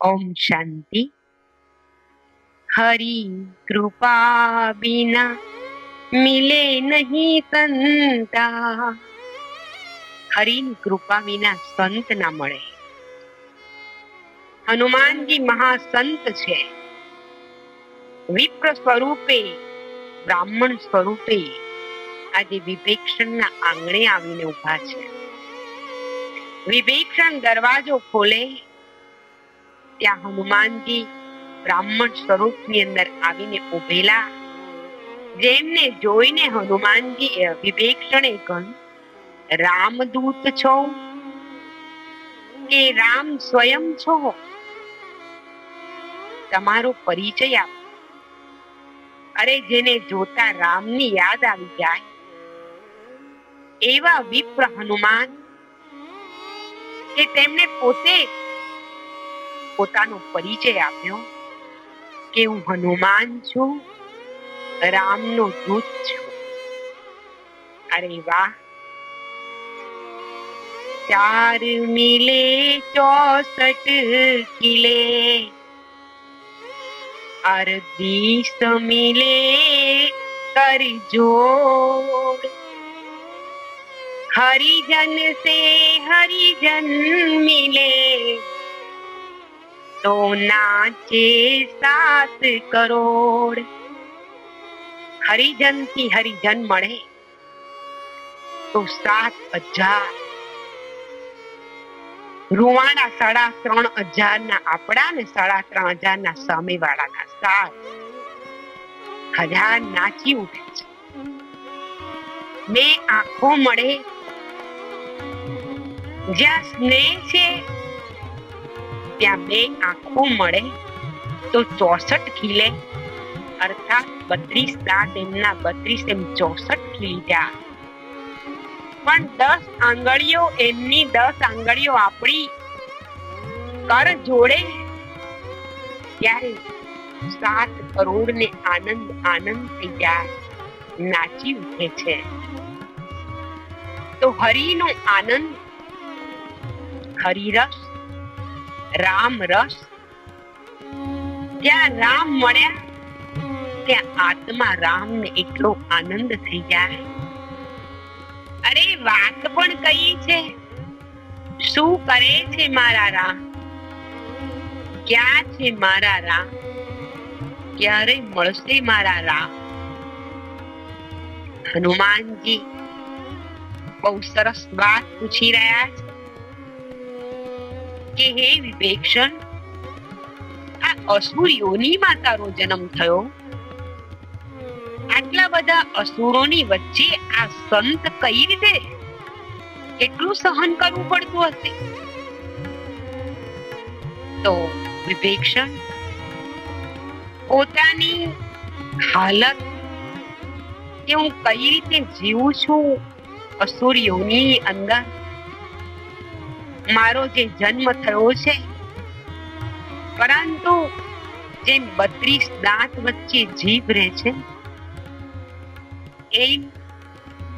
ઓમ શાંતિ. હરી કૃપા બિના મિલે નહીં સંતા. હરિની કૃપા વિના સંત ના મળે. હનુમાનજી મહાસંત છે. વિપ્ર સ્વરૂપે, બ્રાહ્મણ સ્વરૂપે આજે વિભેક્ષણના આંગણે આવીને ઊભા છે. વિભેક્ષણ દરવાજો ખોલે ત્યાં હનુમાનજી બ્રાહ્મણ સ્વરૂપની અંદર આવીને ઉભેલા જેમને જોઈને હનુમાનજી વિભીક્ષણે કહ્યું, રામદૂત છો? કે રામ સ્વયં છો? તમારો પરિચય આપ. અરે જેને જોતા રામની યાદ આવી જાય, એવા વિપ્ર હનુમાન કે તેમને પોતે પોતાનો પરિચય આપ્યો કે હું હનુમાન છું રામનો દૂત છું અરે વાહ ચાર મિલે ચોસઠ કિલે અરદીસ મિલે कर जोड़ हरिजन से हरिजन मिले તો નાચે સાત કરોડ. હરિજનથી હરિજન મળે તો સાત હજાર. રૂવાડા સાડા ત્રણ હજાર ના આપણા ને સાડા ત્રણ હજાર ના સામે વાળા ના સાત હજાર નાચી ઉઠે છે. બે આંખો મળે. જ્યાં સ્નેહ છે ત્યાં બે આંખો મળે તો ચોસઠ ખીલે અર્થાત બત્રીસ દાંત એમના બત્રીસ, એમ ચોસઠ ખીલી ગયા પણ દસ આંગળીઓ, એમની દસ આંગળીઓ આપણી કર જોડે ત્યારે સાત કરોડ ને આનંદ આનંદ થઈ જાય નાચી ઉઠે છે. તો હરિનો આનંદ, હરિરસ રામ રસ? જ્યાં રામ મળ્યા, ત્યાં આત્મા રામ ને એટલો આનંદ થઈ જાય. અરે વાત પણ કઈ છે? શું કરે છે મારા રામ? ક્યાં છે મારા રામ? ક્યારે મળશે મારા રામ? હનુમાનજી, બહુ સરસ વાત પૂછી રહ્યા છે. કે હે વિભેક્ષણ આ અસુર યોનીમાં તારો જન્મ થયો. આટલા બધા અસુરોની વચ્ચે આ સંત કઈ રીતે કેટલું સહન કરવું પડતું હશે? તો વિભેક્ષણ પોતાની હાલત કે હું કઈ રીતે જીવું છું અસુર યોની અંદર? મારો જે જન્મ થયો છે, પરંતુ જેમ બત્રીસ દાંત વચ્ચે જીભ રહે છે, એમ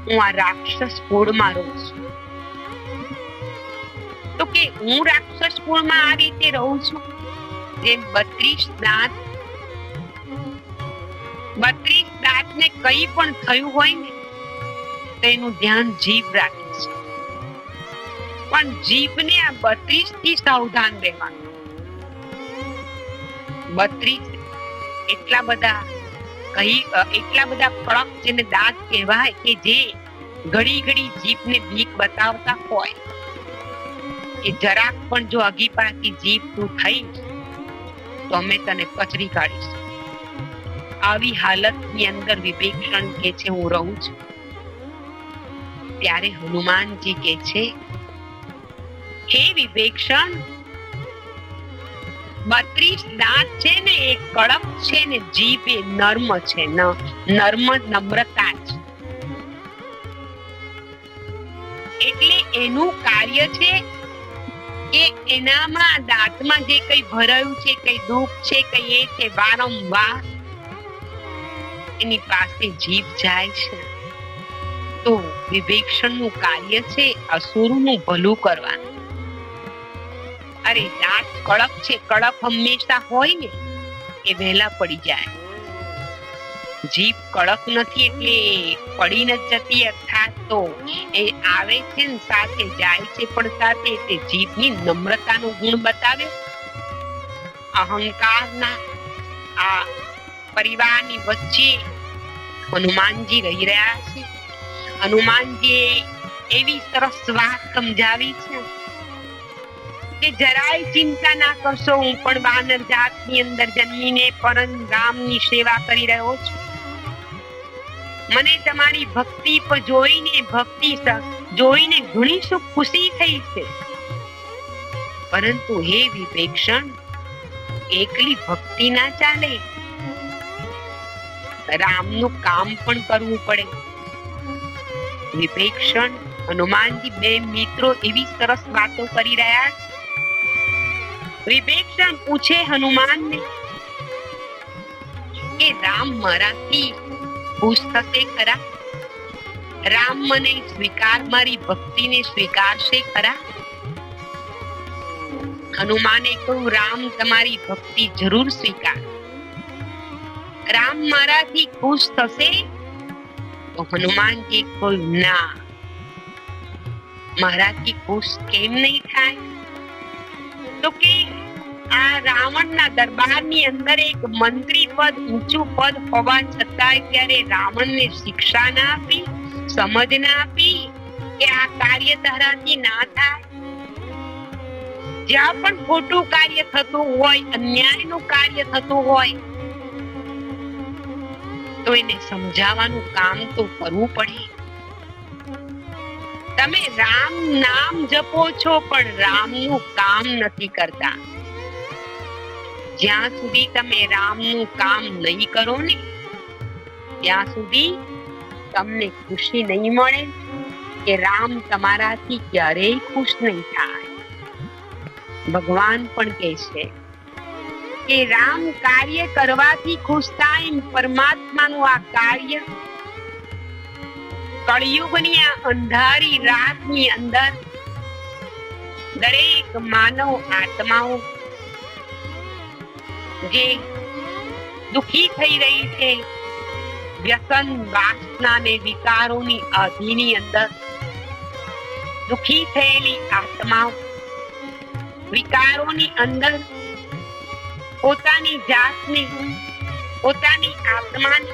હું આ રાક્ષસ કુળમાં રહું છું. તો કે હું રાક્ષસ કુળમાં આ રીતે રહું છું? જેમ બત્રીસ દાંત બત્રીસ દાંત ને કઈ પણ થયું હોય ને, તો એનું ધ્યાન જીભ રાખે. પણ જીભને આ બત્રીસથી સાવધાન રહેવાનું. બત્રીસ એટલા બધા કહી એટલા બધા કડક જેને દાંત કહેવાય કે જે ઘડી ઘડી જીભને ભીખ બતાવતા હોય. કે જરાક પણ જો અગીપાથી જીભ તું થઈ, તો અમે તને કચરી કાઢીશું. આવી હાલતની અંદર વિભીષણ કે છે, હું રહું છું. ત્યારે હનુમાનજી કે છે હે વિભીષણ બત્રીસ દાંત છે ને એ કડક છે ને, જીભ એ નર્મ છે, ન, નર્મ નમ્રતા છે એટલે એનું કાર્ય છે કે એનામાં દાંતમાં જે કઈ ભરાયું છે, કઈ દુઃખ છે, કઈ એ છે, વારંવાર એની પાસે જીભ જાય છે. તો વિભીષણનું કાર્ય છે અસુરનું ભલું કરવાનું. અરે દાંત કડક છે, કડક હંમેશા હોય ને, એ વહેલા પડી જાય. જીભ કડક નથી એટલે પડી ન જતી અર્થાત તો એ આવે છે ને સાથે, જાય છે પણ સાથે તે જીભની નમ્રતાનો ગુણ બતાવે. અહંકારના આ પરિવારની વચ્ચે હનુમાનજી રહી રહ્યા છે. હનુમાનજીએ એવી સરસ વાત સમજાવી છે કે જરાય ચિંતા ના કરશો, હું પણ વાનર જાતની અંદર જન્મીને પરમધામની સેવા કરી રહ્યો છું. મને તમારી ભક્તિ પર જોઈને, ભક્તિ જોઈને ઘણી સુખ ખુશી થઈ છે. પરંતુ હે વિવેક્ષણ એકલી ભક્તિ ના ચાલે. રામનું કામ પણ કરવું પડે. વિભેક્ષણ હનુમાનજી બે મિત્રો એવી સરસ વાતો કરી રહ્યા છે. વિભીષણ પૂછે હનુમાનને કે રામ મારાથી ખુશ થશે ખરા રામ મને સ્વીકાર મારી ભક્તિને સ્વીકારશે ખરા હનુમાને કહ્યું રામ તમારી ભક્તિ જરૂર સ્વીકાર રામ મારાથી ખુશ થશે તો હનુમાનજી કોઈ ના મારાથી ખુશ કેમ નહીં થાય તો કે આ રાવણના દરબારની અંદર એક મંત્રી પદ, ઊંચું પદ હોવા છતાં ત્યારે રાવણને શિક્ષા ના આપી, સમજ ના આપી કે આ કાર્ય તારાથી ના થાય? જ્યાં પણ ખોટું કાર્ય થતું હોય, અન્યાયનું કાર્ય થતું હોય, તો એને સમજાવવાનું કામ તો કરવું પડે. તમે રામ નામ જપો છો, પણ રામનું કામ નથી કરતા. જ્યાં સુધી તમે રામનું કામ નહીં કરો ને, ત્યાં સુધી તમને ખુશી નહીં મળે કે રામ તમારાથી ક્યારેય ખુશ નહીં થાય. ભગવાન પણ કહે છે કે રામ કાર્ય કરવાથી ખુશ થાય પરમાત્માનું આ કાર્ય કળિયુગની આ અંધારી રાતની અંદર દરેક માનવ આત્માઓ જે દુખી થઈ રહી છે, વ્યસન વાસના ને વિકારોની અધીની અંદર દુખી થયેલી આત્માઓ વિકારોની અંદર પોતાની જાતને પોતાની આત્માને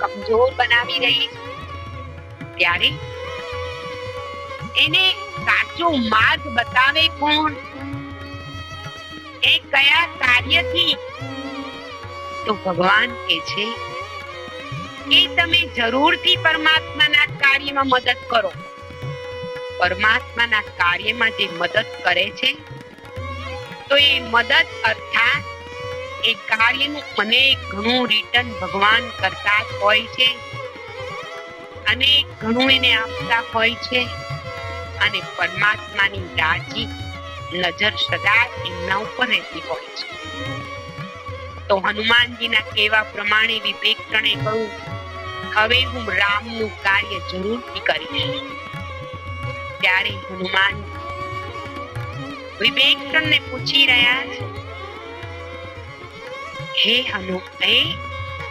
કમજોર બનાવી રહી ત્યારે એને સાચો માર્ગ બતાવે કોણ? એ કયા કાર્યથી? તો ભગવાન કે છે કે તમે જરૂરથી પરમાત્માના કાર્યમાં મદદ કરો. પરમાત્માના કાર્યમાં જે મદદ કરે છે, તો એ મદદ અર્થાત એ કાર્યનું અનેક ઘણું રિટર્ન ભગવાન કરતા હોય છે અને ઘણું એને આપતા હોય છે અને પરમાત્માની રાજી નજર સદા એમના ઉપર રહેતી હોય છે તો હનુમાનજીના કહેવા પ્રમાણે વિવેકક્ષણે કહ્યું હવે હું રામનું કાર્ય જરૂરથી કરીશ ત્યારે હનુમાન વિવેકક્ષણને પૂછી રહ્યા છે હે હનુ હે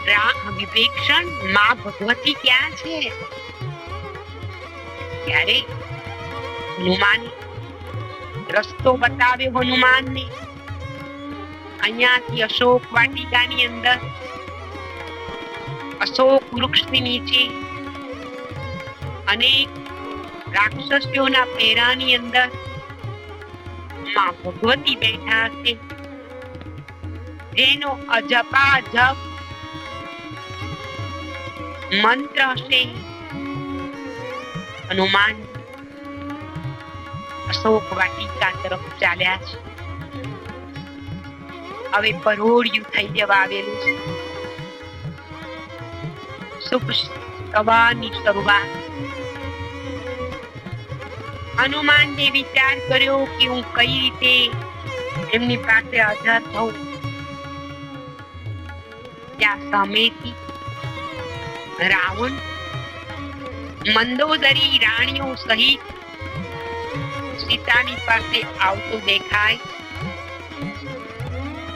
રામ વિવેકક્ષણમાં ભગવતી ક્યાં છે ત્યારે હનુમાન રસ્તો બતાવ્યો હનુમાનને. અહીંયાથી અશોક વાટિકાની અંદર, અશોક વૃક્ષની નીચે અનેક રાક્ષસીઓના પહેરાની અંદરમાં ભગવતી બેઠા છે જેનો અજપા જપ મંત્ર હશે. હનુમાન અશોક વાટિકા તરફ ચાલ્યા છે. હવે પરોળિયું થઈ જવા આવેલું છે. શુભ સવારની શરૂઆત. હનુમાનજી વિચાર કર્યો કે હું કઈ રીતે એમની પાસે હાજર થઉં. ત્યાં સામેથી રાવણ, મંદોદરી રાણીઓ સહિત સીતાની પાસે આવતો દેખાય.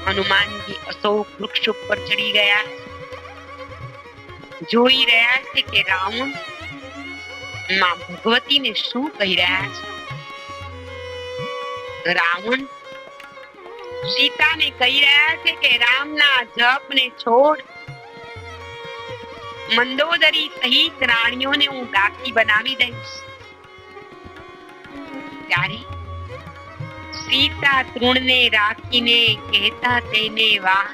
હનુમાનજી અશોક વૃક્ષ ઉપર ચડી ગયા. જોઈ રહ્યા છે કે રાવણમાં ભગવતીને શું કહી રહ્યા છે? રાવણ સીતાને કહી રહ્યા છે કે રામના જપને છોડ. મંદોદરી સહિત રાણીઓને હું દાસી બનાવી દઈશ. ત્યારે સીતા તૃણને રાખીને કહેતા તેને, વાહ,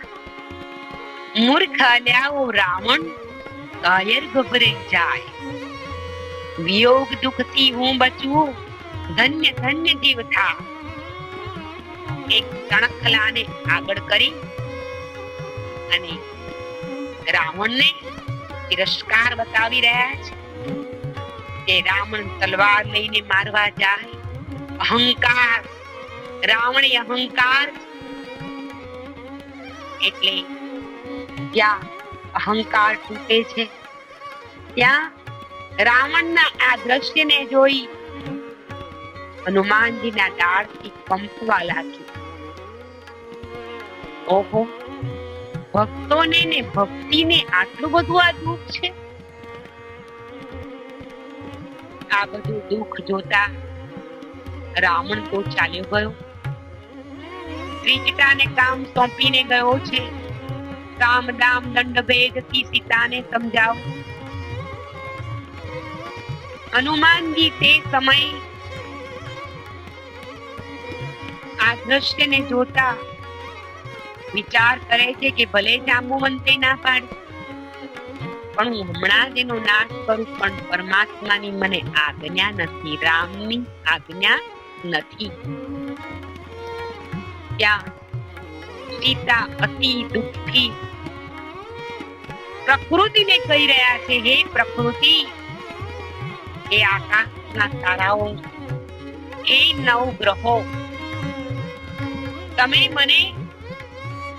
મૂર્ખ અલ્યાઓ રાવણ કાયર ગભરે જાય. વિયોગ દુઃખથી હું બચવું, ધન્ય ધન્ય જીવ થા. એક કણખલાને આગળ કરી અને રાવણને તિરસ્કાર બતાવી રહ્યા છે કે રાવણ તલવાર લઈને મારવા જાય. અહંકાર, રાવણે અહંકાર એટલે જ્યાં અહંકાર તૂટે છે, ત્યાં રાવણના આ દ્રશ્યને જોઈ હનુમાનજીના દાળથી કંપવા લાગ્યું. ઓહો, ભક્તોને ને ભક્તિને આટલું બધું આ દુઃખ છે? આ બધું દુઃખ જોતા રાવણ તો ચાલ્યો ગયો. ત્રિજટાને કામ સોંપીને ગયો છે. કામ દામ દંડ ભેદથી સીતાને સમજાવો. હનુમાનજી તે સમય આ દ્રશ્યને જોતા વિચાર કરે છે કે ભલે જાંબુવંતે ના પાડે, પણ હું હમણાં જ એનો નાશ કરું, પણ પરમાત્માની મને આજ્ઞા નથી. રામની આજ્ઞા નથી. ત્યાં સીતા અતિ દુઃખી પ્રકૃતિને કહી રહ્યા છે, હે પ્રકૃતિ, એ આકાશના તારાઓ એ નવ ગ્રહો. તમે મને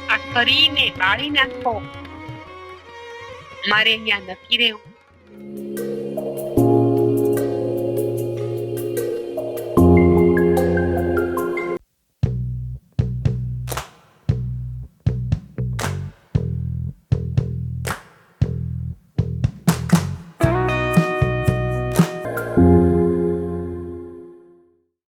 આ શરીરને બાળી નાખો. મારે અહીંયા નથી રહેવું.